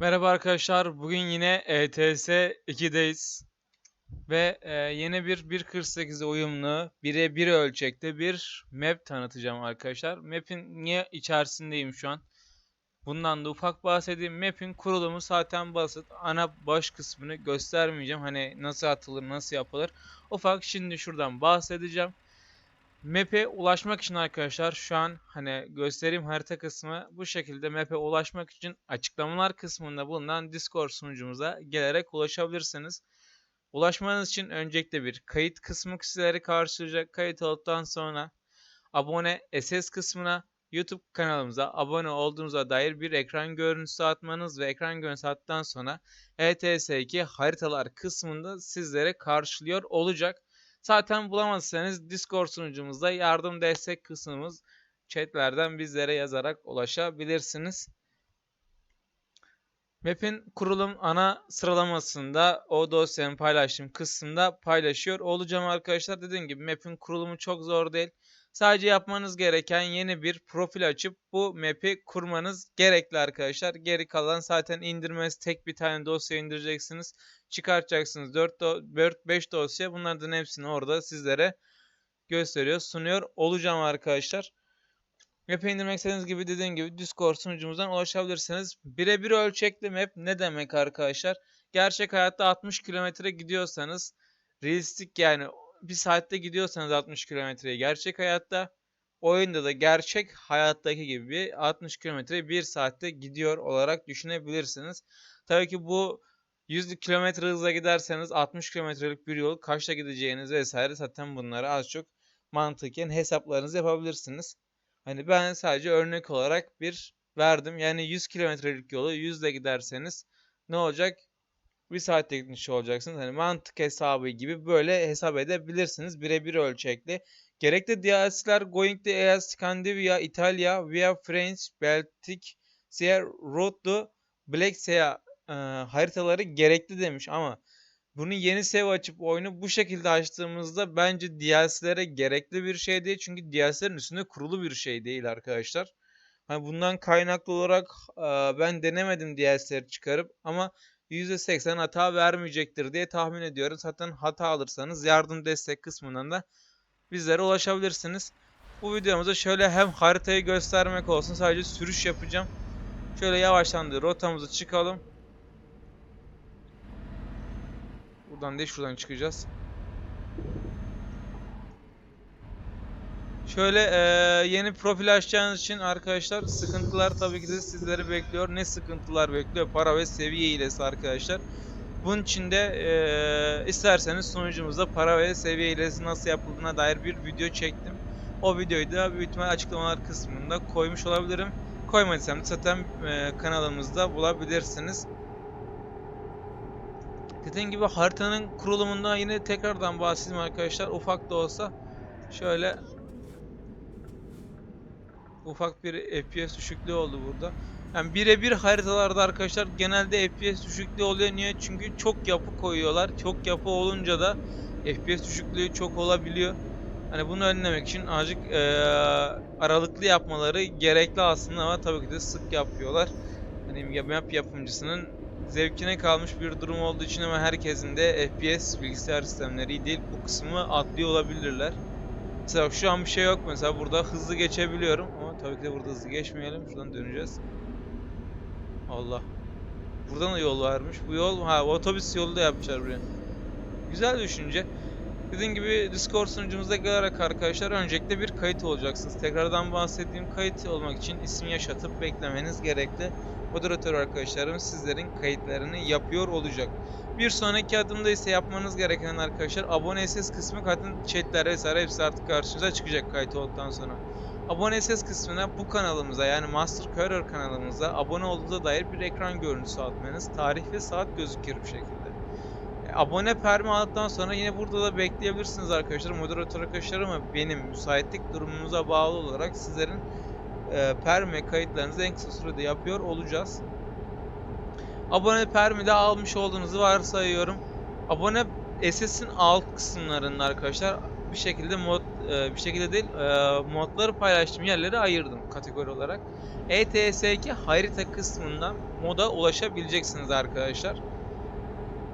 Merhaba arkadaşlar. Bugün yine ETS 2'deyiz. Ve e, yeni bir 1.48'e uyumlu 1'e 1 ölçekte bir map tanıtacağım arkadaşlar. Map'in niye içerisindeyim şu an? Bundan da ufak bahsedeyim. Map'in kurulumu zaten basit. Ana baş kısmını göstermeyeceğim. Hani nasıl atılır, nasıl yapılır. Ufak şimdi şuradan bahsedeceğim. Map'e ulaşmak için arkadaşlar şu an hani göstereyim harita kısmı bu şekilde map'e ulaşmak için açıklamalar kısmında bulunan Discord sunucumuza gelerek ulaşabilirsiniz. Ulaşmanız için öncelikle bir kayıt kısmı sizleri karşılayacak. Kayıt olduktan sonra abone SS kısmına YouTube kanalımıza abone olduğunuza dair bir ekran görüntüsü atmanız ve ekran görüntüsü attıktan sonra E ETS2 haritalar kısmında sizlere karşılıyor olacak. Zaten bulamazsanız Discord sunucumuzda yardım destek kısmımız chatlerden bizlere yazarak ulaşabilirsiniz. Map'in kurulum ana sıralamasında o dosyanın paylaştığım kısmında paylaşıyor olacağım arkadaşlar. Dediğim gibi map'in kurulumu çok zor değil. Sadece yapmanız gereken yeni bir profil açıp bu map'i kurmanız gerekli arkadaşlar. Geri kalan zaten indirmesi tek bir tane dosya indireceksiniz. Çıkartacaksınız 4 4 5 dosya. Bunlardan hepsini orada sizlere gösteriyor, sunuyor olacağım arkadaşlar. Map'i indirmek istediğiniz gibi dediğim gibi Discord sunucumuzdan ulaşabilirsiniz. Birebir ölçekli map ne demek arkadaşlar? Gerçek hayatta 60 kilometre gidiyorsanız realistik yani bir saatte gidiyorsanız 60 kilometreye gerçek hayatta oyunda da gerçek hayattaki gibi 60 kilometre bir saatte gidiyor olarak düşünebilirsiniz. Tabii ki bu 100 kilometre hızla giderseniz 60 kilometrelik bir yol kaçta gideceğiniz vesaire zaten bunları az çok mantıken hesaplarınızı yapabilirsiniz. Hani ben sadece örnek olarak bir verdim. Yani 100 kilometrelik yolu 100 ile giderseniz ne olacak? Bir saatte gitmiş olacaksınız. Hani mantık hesabı gibi böyle hesap edebilirsiniz. Birebir ölçekli. Gerekli DLC'ler Going to EA, Scandinavia, İtalya, Via French, Baltic, Sea Road Black Sea e, haritaları gerekli demiş ama bunu yeni save açıp oyunu bu şekilde açtığımızda bence DLC'lere gerekli bir şey değil. Çünkü DLC'lerin üstünde kurulu bir şey değil arkadaşlar. Hani bundan kaynaklı olarak e, ben denemedim DLC'leri çıkarıp ama %80 hata vermeyecektir diye tahmin ediyorum. Zaten hata alırsanız yardım destek kısmından da bizlere ulaşabilirsiniz. Bu videomuzda şöyle hem haritayı göstermek olsun sadece sürüş yapacağım. Şöyle yavaştan rotamızı çıkalım. Buradan değil şuradan çıkacağız. Şöyle eee, yeni profil açacağınız için arkadaşlar sıkıntılar tabii ki de sizleri bekliyor. Ne sıkıntılar bekliyor? Para ve seviye hilesi arkadaşlar. Bunun için de eee, isterseniz sunucumuzda para ve seviye hilesi nasıl yapıldığına dair bir video çektim. O videoyu da büyük ihtimal açıklamalar kısmında koymuş olabilirim. Koymadıysam zaten eee, kanalımızda bulabilirsiniz. Dediğim gibi haritanın kurulumundan yine tekrardan bahsedeyim arkadaşlar. Ufak da olsa şöyle ufak bir FPS düşüklüğü oldu burada. Yani birebir haritalarda arkadaşlar genelde FPS düşüklüğü oluyor. Niye? Çünkü çok yapı koyuyorlar. Çok yapı olunca da FPS düşüklüğü çok olabiliyor. Hani bunu önlemek için azıcık eee, aralıklı yapmaları gerekli aslında ama tabii ki de sık yapıyorlar. Hani map yapımcısının zevkine kalmış bir durum olduğu için ama herkesin de FPS bilgisayar sistemleri değil. Bu kısmı atlıyor olabilirler. Mesela şu an bir şey yok mesela burada hızlı geçebiliyorum ama tabii ki de burada hızlı geçmeyelim. Şuradan döneceğiz. Allah. Buradan da yol varmış. Bu yol ha otobüs yolu da yapmışlar buraya. Güzel düşünce. Dediğim gibi Discord sunucumuza gelerek arkadaşlar öncelikle bir kayıt olacaksınız. Tekrardan bahsettiğim kayıt olmak için isim yaşatıp beklemeniz gerekli. Moderatör arkadaşlarım sizlerin kayıtlarını yapıyor olacak. Bir sonraki adımda ise yapmanız gereken arkadaşlar abone SS kısmı zaten chatler vesaire hepsi artık karşınıza çıkacak kayıt olduktan sonra. Abone SS kısmına bu kanalımıza yani Master Courier kanalımıza abone olduğuna dair bir ekran görüntüsü atmanız tarih ve saat gözükür bir şekilde. E, Abone permi aldıktan sonra yine burada da bekleyebilirsiniz arkadaşlar. Moderatör arkadaşlar ama benim müsaitlik durumumuza bağlı olarak sizlerin e, permi kayıtlarınızı en kısa sürede yapıyor olacağız. Abone permi de almış olduğunuzu varsayıyorum. Abone SS'in alt kısımlarında arkadaşlar bir şekilde mod e, bir şekilde değil e, modları paylaştığım yerleri ayırdım kategori olarak. E ETS2 harita kısmından moda ulaşabileceksiniz arkadaşlar.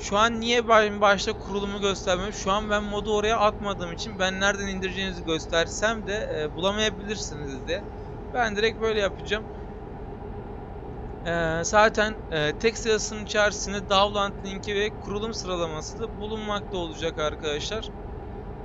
Şu an niye başta kurulumu göstermiyorum? Şu an ben modu oraya atmadığım için ben nereden indireceğinizi göstersem de e, bulamayabilirsiniz de. Ben direkt böyle yapacağım. Ee, zaten e, tek sırasının içerisinde download linki ve kurulum sıralaması da bulunmakta olacak arkadaşlar.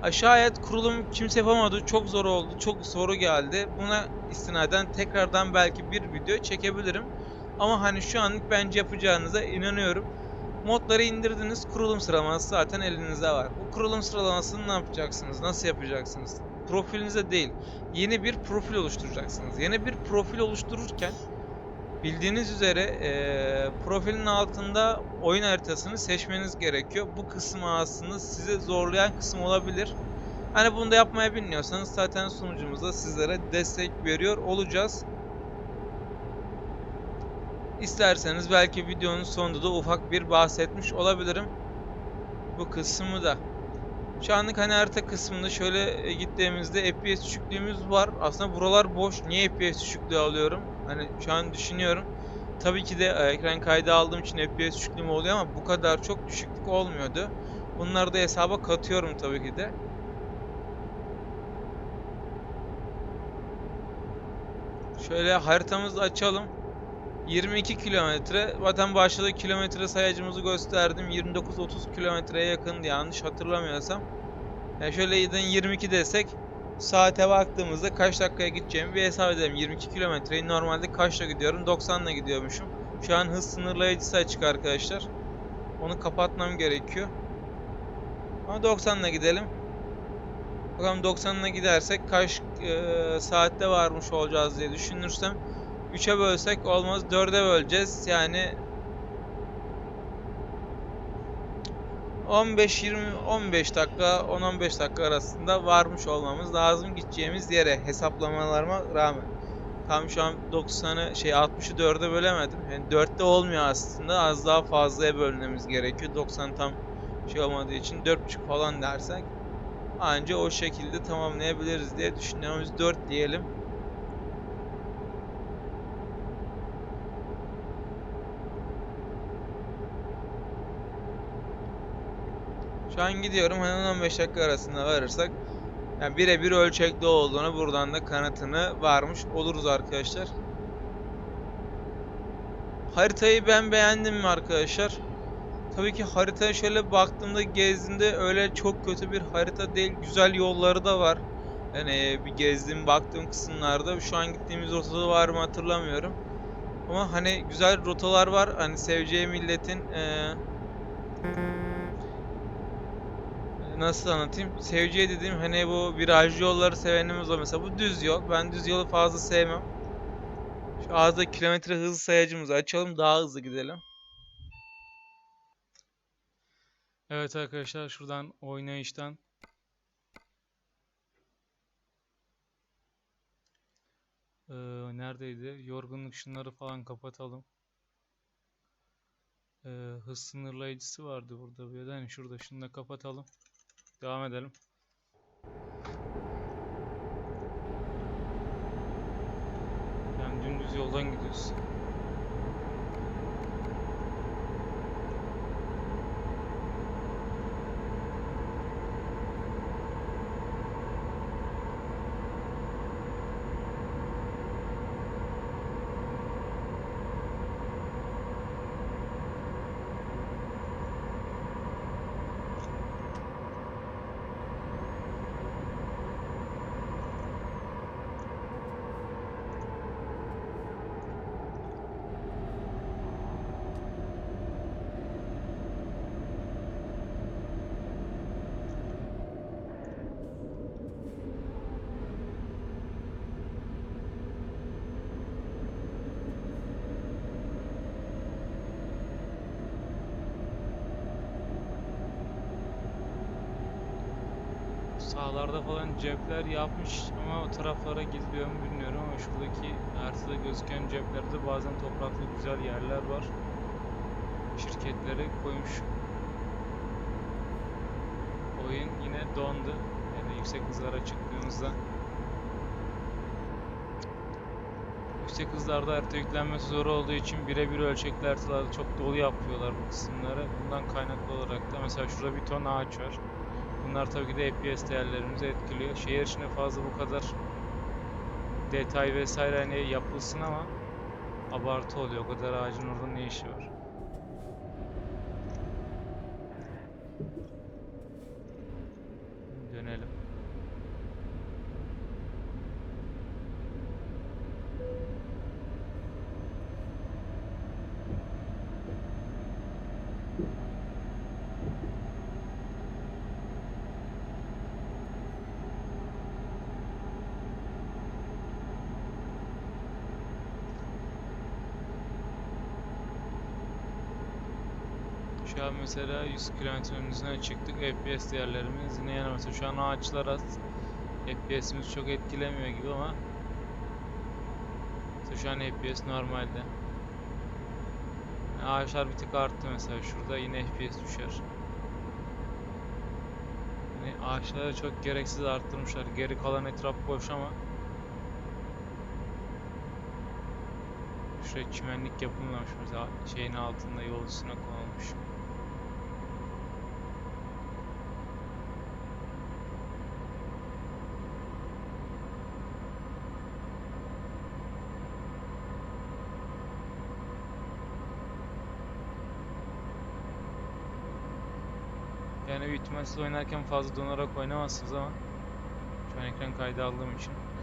Ha, Şayet kurulum kimse yapamadı, çok zor oldu, çok soru geldi. Buna istinaden tekrardan belki bir video çekebilirim. Ama hani şu anlık bence yapacağınıza inanıyorum. Modları indirdiniz, kurulum sıralaması zaten elinizde var. Bu kurulum sıralamasını ne yapacaksınız, nasıl yapacaksınız? Profilinize değil, yeni bir profil oluşturacaksınız. Yeni bir profil oluştururken Bildiğiniz üzere eee, profilin altında oyun haritasını seçmeniz gerekiyor. Bu kısmı aslında sizi zorlayan kısım olabilir. Hani bunu da yapmayı bilmiyorsanız zaten sunucumuzda sizlere destek veriyor olacağız. İsterseniz belki videonun sonunda da ufak bir bahsetmiş olabilirim. Bu kısmı da. Şu anlık hani harita kısmında şöyle e, gittiğimizde FPS düşüklüğümüz var. Aslında buralar boş. Niye FPS düşüklüğü alıyorum? Hani şu an düşünüyorum. Tabii ki de e, ekran kaydı aldığım için FPS düşüklüğüm oluyor ama bu kadar çok düşüklük olmuyordu. Bunları da hesaba katıyorum tabii ki de. Şöyle haritamızı açalım. 22 kilometre. Zaten başladı kilometre sayacımızı gösterdim. 29-30 kilometreye yakındı yanlış hatırlamıyorsam. Yani şöyle 22 desek saate baktığımızda kaç dakikaya gideceğimi bir hesap edelim. 22 kilometreyi normalde kaçla gidiyorum? 90'la gidiyormuşum. Şu an hız sınırlayıcısı açık arkadaşlar. Onu kapatmam gerekiyor. Ama 90'la gidelim. Bakalım 90'la gidersek kaç e, saatte varmış olacağız diye düşünürsem 3'e bölsek olmaz 4'e böleceğiz. Yani 15-20 15 dakika 10-15 dakika arasında varmış olmamız lazım gideceğimiz yere hesaplamalarıma rağmen. Tam şu an 90'ı şey 60'ı 4'e bölemedim. Yani 4'te olmuyor aslında. Az daha fazlaya bölmemiz gerekiyor. 90 tam şey olmadığı için 4.5 falan dersek anca o şekilde tamamlayabiliriz diye düşünüyorum. Biz 4 diyelim. Şu an gidiyorum. Hani 15 dakika arasında varırsak yani birebir ölçekli olduğunu buradan da kanıtını varmış oluruz arkadaşlar. Haritayı ben beğendim mi arkadaşlar? Tabii ki haritaya şöyle baktığımda gezdiğimde öyle çok kötü bir harita değil. Güzel yolları da var. Yani bir gezdiğim baktığım kısımlarda şu an gittiğimiz rotada var mı hatırlamıyorum. Ama hani güzel rotalar var. Hani seveceği milletin eee nasıl anlatayım? Seveceği dediğim hani bu virajlı yolları sevenimiz o mesela. Bu düz yol. Ben düz yolu fazla sevmem. Şu ağızda kilometre hız sayacımızı açalım. Daha hızlı gidelim. Evet arkadaşlar şuradan oynayıştan Ee, neredeydi? Yorgunluk şunları falan kapatalım. Ee, hız sınırlayıcısı vardı burada bir yerden. Şurada şunu da kapatalım. Devam edelim. Yani dümdüz yoldan gidiyoruz. Sağlarda falan cepler yapmış ama o taraflara gidiliyor mu bilmiyorum ama şuradaki haritada gözüken ceplerde bazen topraklı güzel yerler var. Şirketleri koymuş. Oyun yine dondu. Yani yüksek hızlara çıktığımızda Yüksek hızlarda harita yüklenmesi zor olduğu için birebir ölçekli haritalarda çok dolu yapıyorlar bu kısımları. Bundan kaynaklı olarak da mesela şurada bir ton ağaç var. Bunlar tabii ki de FPS değerlerimizi etkiliyor. Şehir içinde fazla bu kadar detay vesaire hani yapılsın ama abartı oluyor. O kadar ağacın orada ne işi var? Şu mesela 100 kilometrenin üzerine çıktık. FPS değerlerimiz yine yana mesela şu an ağaçlar az. FPS'imiz çok etkilemiyor gibi ama mesela şu an FPS normalde. Yani ağaçlar bir tık arttı mesela şurada yine FPS düşer. Yani ağaçları çok gereksiz arttırmışlar. Geri kalan etraf boş ama Şuraya çimenlik yapılmamış mesela şeyin altında yol üstüne konulmuş. Yani büyük ihtimal siz oynarken fazla donarak oynamazsınız ama şu an ekran kaydı aldığım için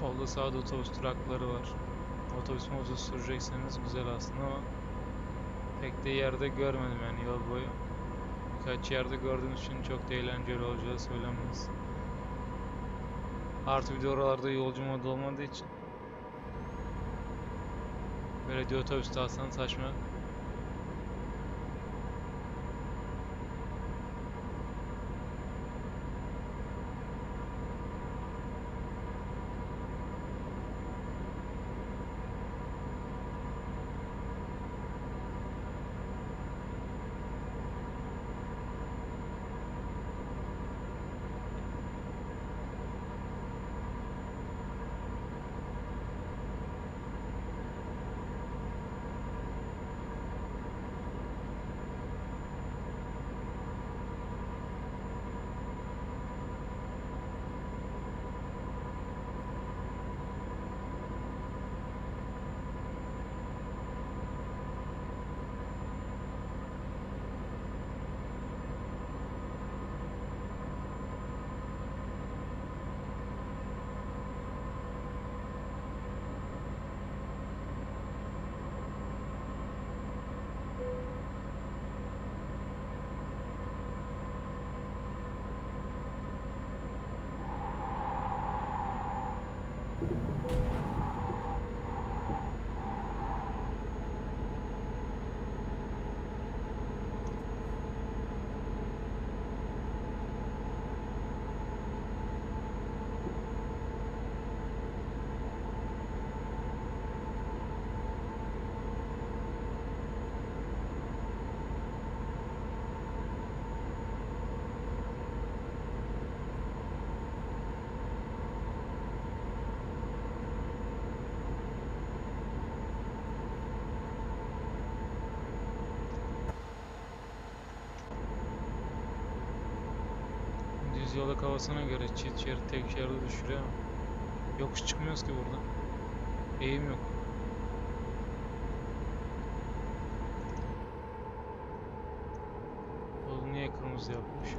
Solda sağda otobüs durakları var. Otobüs motobüs sürecekseniz güzel aslında ama pek de yerde görmedim yani yol boyu. Birkaç yerde gördüğüm için çok da eğlenceli olacağı söylenmez. Artı bir de oralarda yolcu modu olmadığı için belediye otobüsü alsan saçma. Yolda kafasına göre çift şerit tek şeridi düşürüyor ama yokuş çıkmıyoruz ki buradan. Eğim yok. Yolu niye kırmızı yapmış?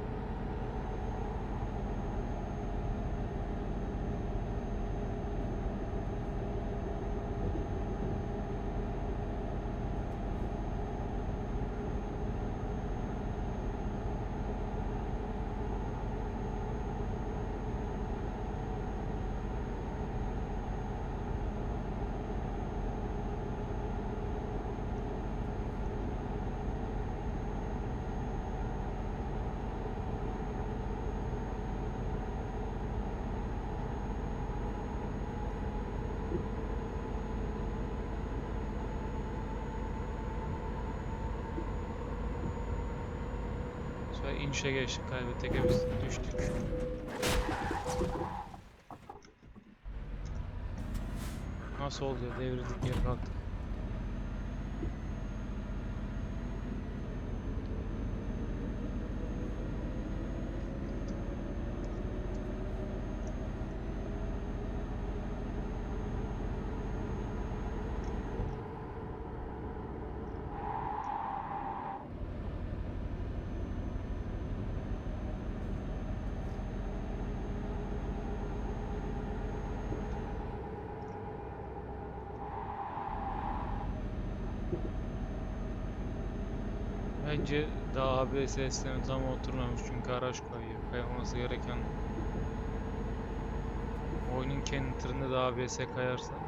Sonra inişe geçtik kaybettik biz düştük. Nasıl oluyor? Devrildik geri kalktık. Bence daha ABS sistemi tam oturmamış çünkü araç kayıyor. Kaymaması gereken oyunun kendi tırında da ABS kayarsa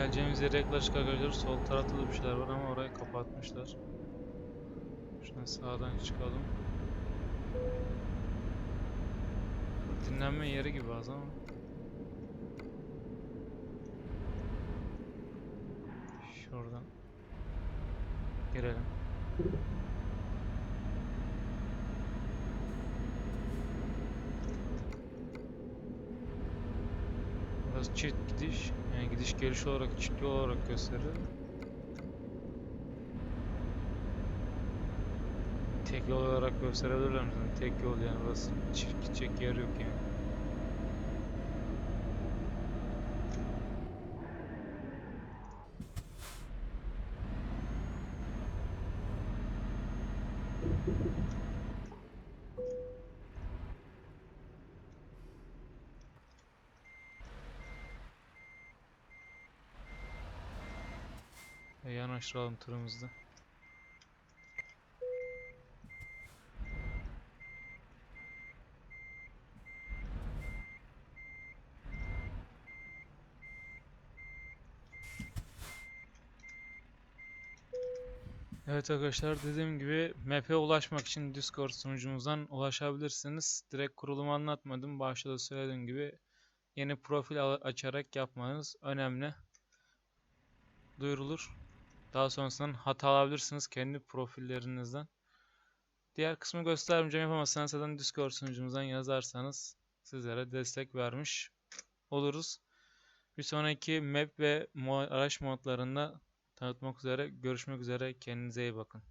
Geleceğimiz yere yaklaşık arkadaşlar sol tarafta da bir şeyler var ama orayı kapatmışlar. Şuradan sağdan çıkalım. Dinlenme yeri gibi az ama. Şuradan. Girelim. Burası çift gidiş. Gidiş geliş olarak yol olarak gösterir. Tek yol olarak gösterebilirler mi? Tek yol yani burası çift gidecek yer yok yani. Yanaştıralım tırımızda. Evet arkadaşlar dediğim gibi map'e ulaşmak için Discord sunucumuzdan ulaşabilirsiniz. Direkt kurulumu anlatmadım. Başta da söylediğim gibi yeni profil açarak yapmanız önemli. Duyurulur. Daha sonrasında hata alabilirsiniz kendi profillerinizden. Diğer kısmı göstermeyeceğim yapamazsanız zaten Discord sunucumuzdan yazarsanız sizlere destek vermiş oluruz. Bir sonraki map ve araç modlarında tanıtmak üzere görüşmek üzere. Kendinize iyi bakın.